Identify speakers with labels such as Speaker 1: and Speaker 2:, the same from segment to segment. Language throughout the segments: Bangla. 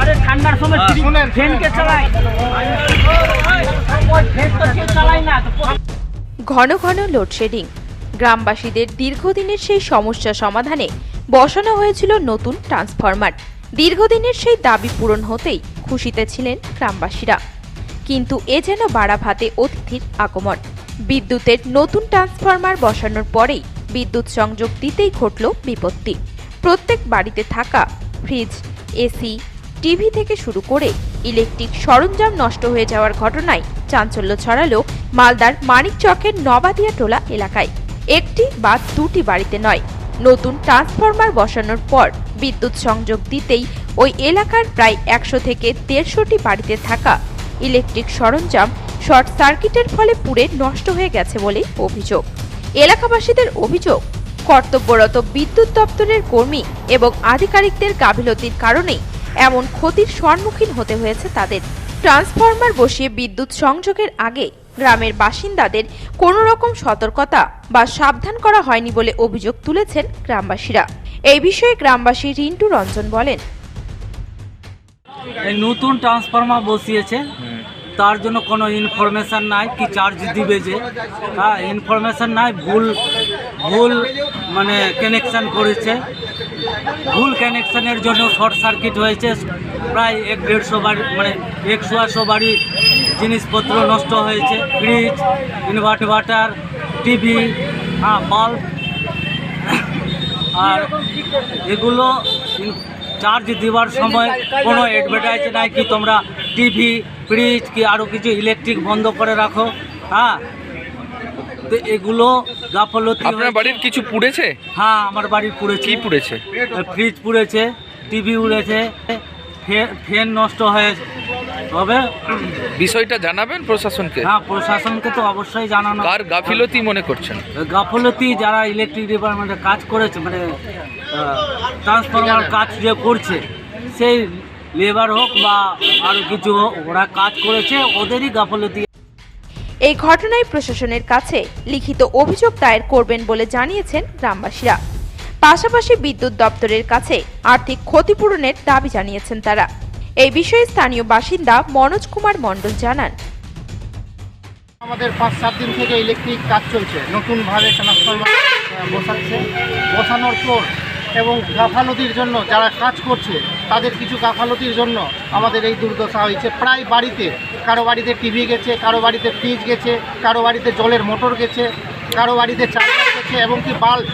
Speaker 1: আরে ঠান্ডার সময় ফ্যানকে চালাই চালাই না
Speaker 2: ঘন ঘন লোডশেডিং। গ্রামবাসীদের দীর্ঘদিনের সেই সমস্যা সমাধানে বসানো হয়েছিল নতুন ট্রান্সফরমার। দীর্ঘদিনের সেই দাবি পূরণ হতেই খুশিতে ছিলেন গ্রামবাসীরা। কিন্তু এ যেন বাড়া ভাতে অতিথির আগমন। বিদ্যুতের নতুন ট্রান্সফরমার বসানোর পরেই বিদ্যুৎ সংযোগ দিতেই ঘটল বিপত্তি। প্রত্যেক বাড়িতে থাকা ফ্রিজ এসি, টিভি থেকে শুরু করে ইলেকট্রিক সরঞ্জাম নষ্ট হয়ে যাওয়ার ঘটনায় চাঞ্চল্য ছড়ালো মালদার মানিকচকের নবাদিয়া টোলা এলাকায়। একটি বা দুটি বাড়িতে নয়, নতুন ট্রান্সফরমার বসানোর পর বিদ্যুৎ সংযোগ দিতেই ওই এলাকার প্রায় একশো থেকে দেড়শোটি বাড়িতে থাকা ইলেকট্রিক সরঞ্জাম শর্ট সার্কিটের ফলে পুড়ে নষ্ট হয়ে গেছে বলে অভিযোগ। এলাকাবাসীদের অভিযোগ কর্তব্যরত বিদ্যুৎ দপ্তরের কর্মী এবং আধিকারিকদের গাফিলতির কারণেই এমন ক্ষতির সম্মুখীন হতে হয়েছে তাদের। ট্রান্সফরমার বসিয়ে বিদ্যুৎ সংযোগের আগে গ্রামের বাসিন্দাদের কোনো রকম সতর্কতা বা সাবধান করা হয়নি বলে অভিযোগ তুলেছেন গ্রামবাসীরা। এই বিষয়ে গ্রামবাসী রিন্টু রঞ্জন বলেন।
Speaker 1: এই নতুন ট্রান্সফর্মার বসিয়েছে। তার জন্য কোনো ইনফরমেশন নাই, কি চার্জ দিবে যে। হ্যাঁ ইনফরমেশন নাই, ভুল ভুল মানে কানেকশান করেছে। ভুল কানেকশানের জন্য শর্ট সার্কিট হয়েছে। প্রায় এক দেড়শো বাড়ি মানে একশো বাড়ি জিনিসপত্র নষ্ট হয়েছে। ফ্রিজ ইনভার্টার টিভি হ্যাঁ বাল্ব আর এগুলো চার্জ দেওয়ার সময় কোনো অ্যাডভার্টাইজ নাই কি তোমরা টিভি ফ্রিজ কি আরও কিছু ইলেকট্রিক বন্ধ করে রাখো হ্যাঁ? তো এগুলো গাফলতি
Speaker 3: আপনার বাড়ির কিছু পুড়েছে?
Speaker 1: হ্যাঁ আমার বাড়ি পুড়েছে।
Speaker 3: কি পুড়েছে?
Speaker 1: ফ্রিজ পুড়েছে টিভি উড়েছে ফ্যান নষ্ট হয়ে হবে
Speaker 3: বিষয়টা জানাবেন প্রশাসনকে?
Speaker 1: হ্যাঁ প্রশাসনকে তো অবশ্যই জানানো
Speaker 3: কার গাফিলতি মনে করছেন?
Speaker 1: গাফলতি যারা ইলেকট্রিক ডিপার্টমেন্টে কাজ করেছে মানে ট্রান্সফরমার কাজ যে করছে সেই লেবার হোক বা আরও কিছু হোক ওরা কাজ করেছে ওদেরই গাফলতি।
Speaker 2: এই ঘটনায় প্রশাসনের কাছে লিখিত অভিযোগ দায়ের করবেন বলে জানিয়েছেন গ্রামবাসীরা। পাশাপাশি বিদ্যুৎ দপ্তরের কাছে আর্থিক ক্ষতিপূরণের দাবি জানিয়েছেন তারা। এই বিষয়ে স্থানীয় বাসিন্দা মনোজ কুমার মণ্ডল জানান।
Speaker 4: আমাদের পাঁচ সাত দিন থেকে ইলেকট্রিক কাজ চলছে। নতুনভাবে ট্রান্সফরমার বসাচ্ছে। বসানোর পর এবং গাফালতির জন্য যারা কাজ করছে তাদের কিছু গাফালতির জন্য আমাদের এই দুর্দশা হয়েছে। প্রায় বাড়িতে, কারও বাড়িতে টিভি গেছে, কারও বাড়িতে ফ্রিজ গেছে, কারও বাড়িতে জলের মোটর গেছে, কারও বাড়িতে চার্জার গেছে এবং কি বাল্ব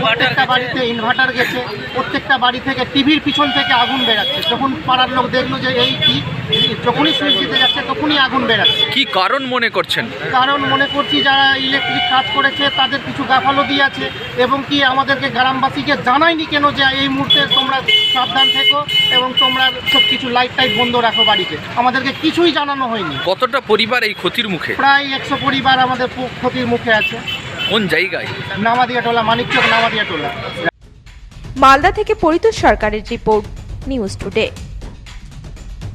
Speaker 4: প্রত্যেকটা বাড়িতে ইনভার্টার গেছে প্রত্যেকটা বাড়ি থেকে টিভির পিছন থেকে আগুন বেরাচ্ছে যখন পাড়ার লোক দেখল যে এই কি যখনই সুইচ দিতে যাচ্ছে তখনই আগুন বেরাচ্ছে
Speaker 3: কি কারণ মনে করছেন?
Speaker 4: কারণ মনে করছি যারা ইলেকট্রিক কাজ করেছে তাদের কিছু গাফালতি আছে এবং কি আমাদেরকে গ্রামবাসীকে জানায়নি কেন যে এই মুহূর্তে তোমরা সাবধান থেকো এবং তোমরা সব কিছু লাইট টাইট বন্ধ রাখো বাড়িতে। আমাদেরকে কিছুই জানানো হয়নি।
Speaker 3: কতটা পরিবার এই ক্ষতির মুখে?
Speaker 4: প্রায় একশো পরিবার আমাদের ক্ষতির মুখে আছে।
Speaker 3: কোন জায়গায়?
Speaker 4: নামাদিয়া টোলা মানিকচক নামাদিয়া টোলা।
Speaker 2: মালদা থেকে পরিতোষ সরকারের রিপোর্ট নিউজ টুডে।